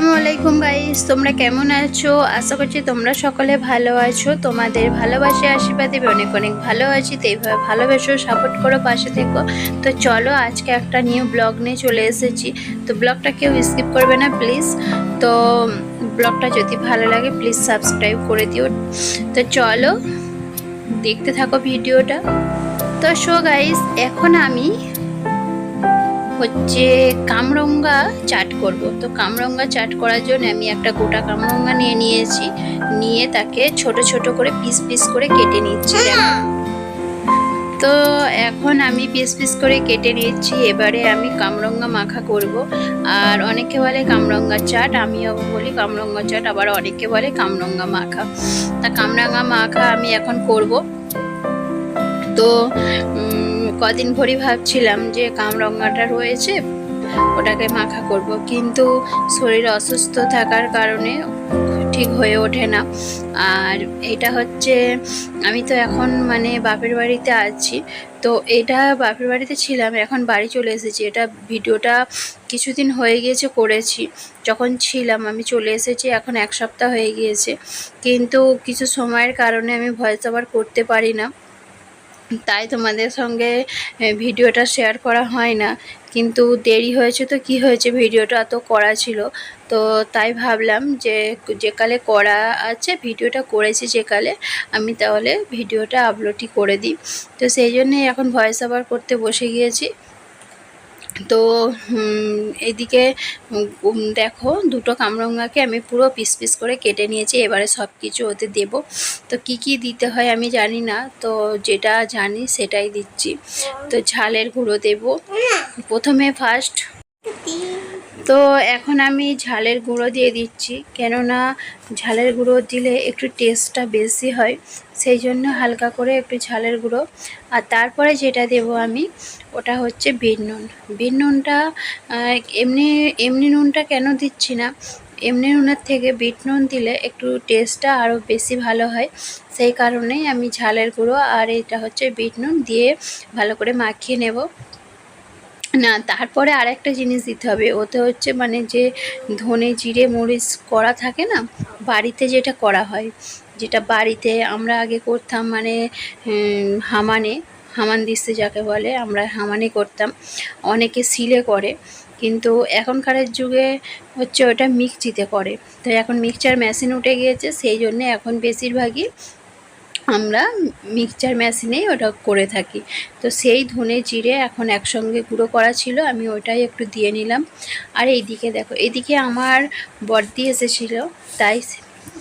আসসালামু আলাইকুম গাইস তোমরা কেমন আছো? আশা করছি তোমরা সকলে ভালো আছো। তোমাদের ভালোবাসে, আশীর্বাদে আমি অনেক অনেক ভালো আছি, তো এইভাবে ভালোবাসো সাপোর্ট করো, পাশে থেকো। তো চলো আজকে একটা নিউ ব্লগ নিয়ে চলে এসেছি। তো ব্লগটা কেউ স্কিপ করবে না প্লিজ তো ব্লগটা যদি ভালো লাগে প্লিজ সাবস্ক্রাইব করে দিও। তো চলো, দেখতে থাকো ভিডিওটা তো শো গাইস এখন আমি হচ্ছে কামরঙ্গা চাট করব। তো কামরঙ্গা চাট করার জন্য আমি একটা গোটা কামরঙ্গা নিয়ে নিয়েছি। নিয়ে তাকে ছোট ছোট করে পিস পিস করে কেটে নিচ্ছি। তো এখন আমি পিস পিস করে কেটে নিচ্ছি। এবারে আমি কামরঙ্গা মাখা করব। আর অনেকে বলে কামরঙ্গা চাট, আমিও বলি কামরঙ্গা চাট, আবার অনেকে বলে কামরঙ্গা মাখা। তা কামরাঙ্গা মাখা আমি এখন করব। তো কদিন ভরি ভাবছিলাম যে কামরঙ্গাটা রয়েছে, ওটাকে মাখা করব। কিন্তু শরীর অসুস্থ থাকার কারণে ঠিক হয়ে ওঠে না। আর এটা হচ্ছে, আমি তো এখন মানে বাপের বাড়িতে আছি, তো এটা বাপের বাড়িতে ছিলাম, এখন বাড়ি চলে এসেছি। এটা ভিডিওটা কিছুদিন হয়ে গিয়েছে, করেছি। যখন ছিলাম, আমি চলে এসেছি, এখন এক সপ্তাহ হয়ে গিয়েছে। কিন্তু কিছু সময়ের কারণে আমি ভয়েস ওভার করতে পারি না। তাই তোমাদের সঙ্গে ভিডিওটা শেয়ার করা হয় না। কিন্তু দেরি হয়েছে তো কি হয়েছে? ভিডিওটা তো করা ছিল। তো তাই ভাবলাম যে, যেকালে করা আছে, ভিডিওটা করেছি যেকালে, আমি তাহলে ভিডিওটা আপলোডই করে দিই। তো সেই জন্যই এখন ভয়েস আবার করতে বসে গিয়েছি। তো এদিকে দেখো দুটো কামরঙ্গাকে আমি পুরো পিস পিস করে কেটে নিয়েছি, এবারে সব কিছু ওতে দেব। তো কি কি দিতে হয় আমি জানি না, তো যেটা জানি সেটাই দিচ্ছি। তো ঝালের গুঁড়ো দেব। প্রথমে ফার্স্ট তো এখন আমি ঝালের গুঁড়ো দিয়ে দিচ্ছি, কেননা ঝালের গুঁড়ো দিলে একটু টেস্টটা বেশি হয়। সেই জন্য হালকা করে একটু ঝালের গুঁড়ো। আর তারপরে যেটা দেব আমি, ওটা হচ্ছে বিট নুন। বিট নুনটা এমনি এমনি নুনটা কেন দিচ্ছি না? এমনি নুনের থেকে বিট নুন দিলে একটু টেস্টটা আরও বেশি ভালো হয়। সেই কারণেই আমি ঝালের গুঁড়ো আর এটা হচ্ছে বিট নুন দিয়ে ভালো করে মাখিয়ে নেব। না, তারপরে আরেকটা জিনিস দিতে হবে। ওতে হচ্ছে মানে যে ধনে, জিরে, মরিচ করা থাকে না, বাড়িতে যেটা করা হয় যেটা বাড়িতে আমরা আগে করতাম মানে হামানে, হামান দিস্তে যাকে বলে, আমরা হামানে করতাম। অনেকে সিলে করে, কিন্তু এখনকারের যুগে হচ্ছে ওটা মিক্সিতে করে। তো এখন মিক্সচার মেশিন উঠে গিয়েছে, সেই জন্যে এখন বেশিরভাগই আমরা মিক্সচার মেশিনেই ওটা করে থাকি। তো সেই ধনে জিরে এখন একসঙ্গে গুঁড়ো করা ছিল, আমি ওটাই একটু দিয়ে নিলাম। আর এইদিকে দেখো, এইদিকে আমার বর্দি এসেছিল, তাই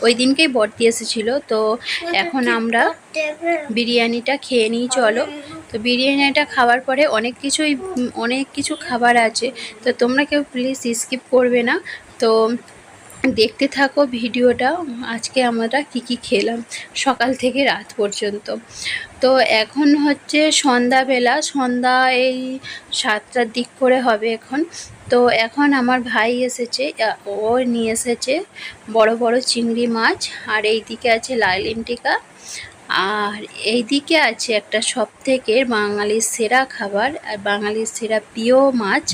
ওই দিনকেই বর্তি এসেছিল তো এখন আমরা বিরিয়ানিটা খেয়ে নিই চলো। তো বিরিয়ানিটা খাওয়ার পরে অনেক কিছুই অনেক কিছু খাবার আছে তো তোমরা কেউ প্লিজ স্কিপ করবে না। তো দেখতে থাকো ভিডিওটা। আজকে আমরা কি কি খেলাম? সকাল থেকে রাত পর্যন্ত। তো এখন হচ্ছে সন্ধ্যাবেলা, সন্ধ্যা এই সাতটার দিক করে হবে এখন। তো এখন আমার ভাই এসেছে ও নিয়ে এসেছে বড় বড় চিংড়ি মাছ, আর এই দিকে আছে টিকা আর এইদিকে আছে একটা সব থেকে বাঙালির সেরা খাবার, আর বাঙালির সেরা প্রিয় মাছ।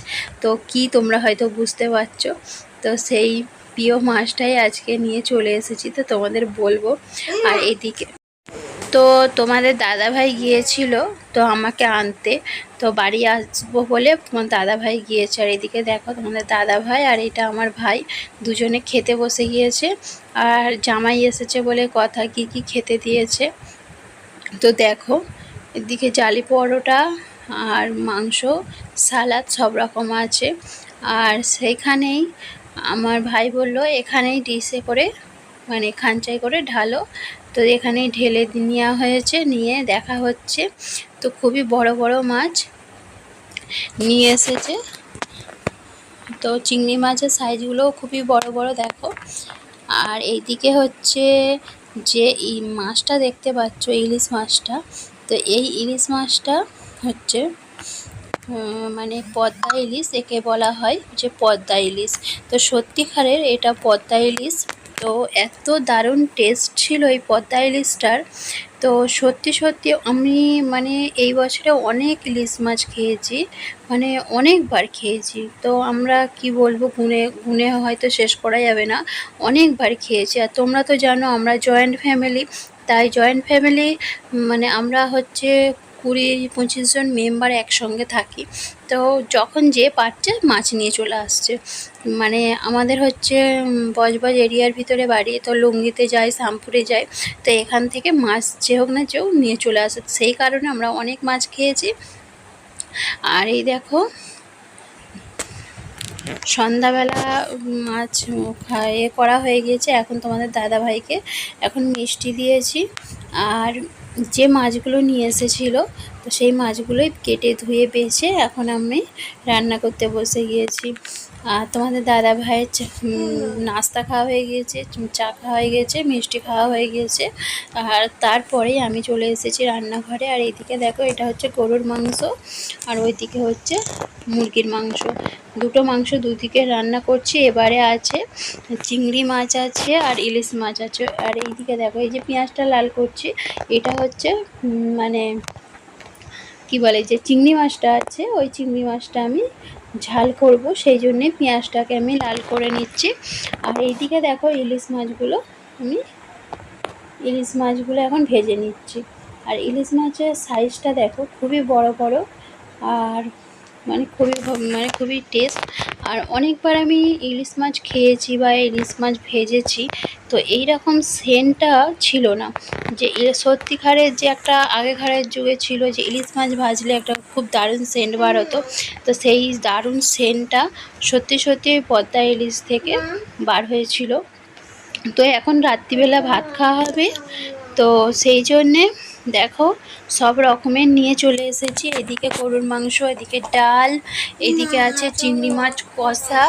তো কি তোমরা হয়তো বুঝতে পারছ? তো সেই প্রিয় মাছটাই আজকে নিয়ে চলে এসেছি, তো তোমাদের বলব। আর এদিকে, তো তোমাদের দাদাভাই গিয়েছিল, তো আমাকে আনতে, তো বাড়ি আসব বলে তোমার দাদাভাই গিয়েছে। আর এদিকে দেখো তোমাদের দাদাভাই আর এটা আমার ভাই, দুজনে খেতে বসে গিয়েছে। আর জামাই এসেছে বলে কথা, কি কি খেতে দিয়েছে। তো দেখো, এদিকে জালি পরোটা আর মাংস, সালাদ সব রকম আছে। আর সেইখানেই আমার ভাই বলল, এখানেই ডিসে করে মানে খাঞ্চাই করে ঢালো। তো এখানেই ঢেলে নেওয়া হয়েছে, নিয়ে দেখা হচ্ছে। তো খুবই বড় বড় মাছ নিয়ে এসেছে। তো চিংড়ি মাছের সাইজগুলোও খুবই বড় বড়, দেখো। আর এইদিকে হচ্ছে যে এই মাছটা দেখতে পাচ্ছ, ইলিশ মাছটা। তো এই ইলিশ মাছটা হচ্ছে মানে পদ্মা ইলিশ একে বলা হয় যে পদ্মা ইলিশ। তো সত্যিকারের এটা পদ্মা ইলিশ। তো এত দারুণ টেস্ট ছিল এই পদ্মা ইলিশটার। তো সত্যি সত্যি আমি মানে এই বছরে অনেক ইলিশ মাছ খেয়েছি মানে অনেকবার খেয়েছি। তো আমরা কি বলব, গুনে গুনে হয়তো শেষ করা যাবে না। অনেকবার খেয়েছি। আর তোমরা তো জানো, আমরা জয়েন্ট ফ্যামিলি তাই জয়েন্ট ফ্যামিলি মানে আমরা হচ্ছে কুড়ি পঁচিশ জন মেম্বার একসঙ্গে থাকি। তো যখন যে পারছে মাছ নিয়ে চলে আসছে। মানে আমাদের হচ্ছে বজবজ এরিয়ার ভিতরে বাড়ি। তো লুঙ্গিতে যাই শামপুরে যাই। তো এখান থেকে মাছ যে হোক না যেও নিয়ে চলে আসে। সেই কারণে আমরা অনেক মাছ খেয়েছি। আর এই দেখো, সন্ধ্যাবেলা মাছ খাইয়ে করা হয়ে গিয়েছে এখন তোমাদের দাদা ভাইকে এখন মিষ্টি দিয়েছি। আর যে মাছগুলো নিয়ে এসেছিল, তো সেই মাছগুলোই কেটে ধুয়ে বেছে এখন আমি রান্না করতে বসে গিয়েছি। আর তোমাদের দাদা ভাইয়ের নাস্তা খাওয়া হয়ে গিয়েছে চা খাওয়া হয়ে গিয়েছে, মিষ্টি খাওয়া হয়ে গিয়েছে। আর তারপরেই আমি চলে এসেছি রান্নাঘরে। আর এইদিকে দেখো, এটা হচ্ছে গরুর মাংস, আর ওইদিকে হচ্ছে মুরগির মাংস। দুটো মাংস দুদিকে রান্না করছি। এবারে আছে চিংড়ি মাছ আছে আর ইলিশ মাছ আছে। আর এইদিকে দেখো, এই যে পেঁয়াজটা লাল করছি, এটা হচ্ছে মানে কি বলে, যে চিংড়ি মাছটা আছে, ওই চিংড়ি মাছটা আমি ঝাল করব, সেই জন্যে পেঁয়াজটাকে আমি লাল করে নিচ্ছি। আর এইদিকে দেখো ইলিশ মাছগুলো, আমি ইলিশ মাছগুলো এখন ভেজে নিচ্ছি। আর ইলিশ মাছের সাইজটা দেখো, খুবই বড় বড়। আর মানে খুবই মানে খুবই টেস্ট আর অনেকবার আমি ইলিশ মাছ খেয়েছি বা ইলিশ মাছ ভেজেছি, তো এই রকম সেন্টটা ছিল না। যে সত্যিকারের যে একটা আগেকারের যুগে ছিল যে ইলিশ মাছ ভাজলে একটা খুব দারুণ সেন্ট বার হতো, তো সেই দারুণ সেন্টটা সত্যি সত্যি পদ্মা ইলিশ থেকে বার হয়েছিল। তো এখন রাত্রিবেলা ভাত খাওয়া হবে, তো সেই জন্যে দেখো, সব রকমের নিয়ে চলে এসেছি। এদিকে গরুর মাংস, এদিকে ডাল, এদিকে আছে চিংড়ি মাছ, কষা,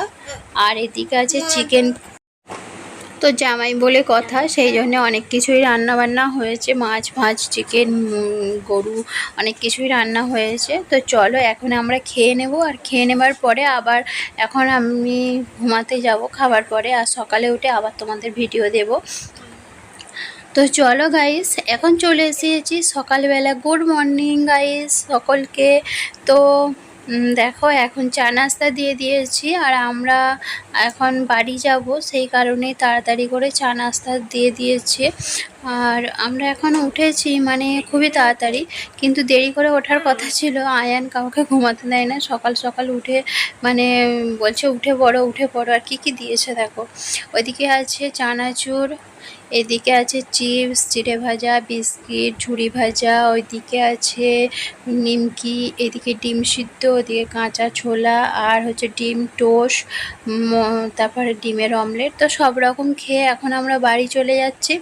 আর এদিকে আছে চিকেন। তো জামাই বলে কথা, সেই জন্য অনেক কিছুই রান্না বান্না হয়েছে। মাছ ভাজ, চিকেন গরু, অনেক কিছুই রান্না হয়েছে। তো চলো, এখন আমরা খেয়ে নেব। আর খেয়ে নেবার পরে আবার এখন আমি ঘুমাতে যাব খাবার পরে। আর সকালে উঠে আবার তোমাদের ভিডিও দেব। তো চলো গাইস এখন চলে এসেছি সকালবেলা গুড মর্নিং গাইস সকলকে। তো দেখো এখন চা নাস্তা দিয়ে দিয়েছি আর আমরা এখন বাড়ি যাব, সেই কারণে তাড়াতাড়ি করে চা নাস্তা দিয়ে দিয়েছে। আর আমরা এখন উঠেছি মানে খুবই তাড়াতাড়ি, কিন্তু দেরি করে ওঠার কথা ছিল, আয়ান কাউকে ঘুমাতে দেয় না, সকাল সকাল উঠে মানে বলছে উঠে পড়ো উঠে পড়ো, আর কী কী দিয়েছে দেখো। ওইদিকে আছে চানাচুর এদিকে আছে চিপস, চিড়ে ভাজা, বিস্কিট, ঝুড়ি ভাজা, ওইদিকে আছে নিমকি, এদিকে ডিম সিদ্ধ, ওদিকে কাঁচা ছোলা, আর হচ্ছে ডিম টোস তারপরে ডিমের অমলেট। তো সব রকম খেয়ে এখন আমরা বাড়ি চলে যাচ্ছি।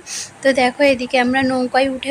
তো দেখো এদিকে আমরা নৌকায় উঠে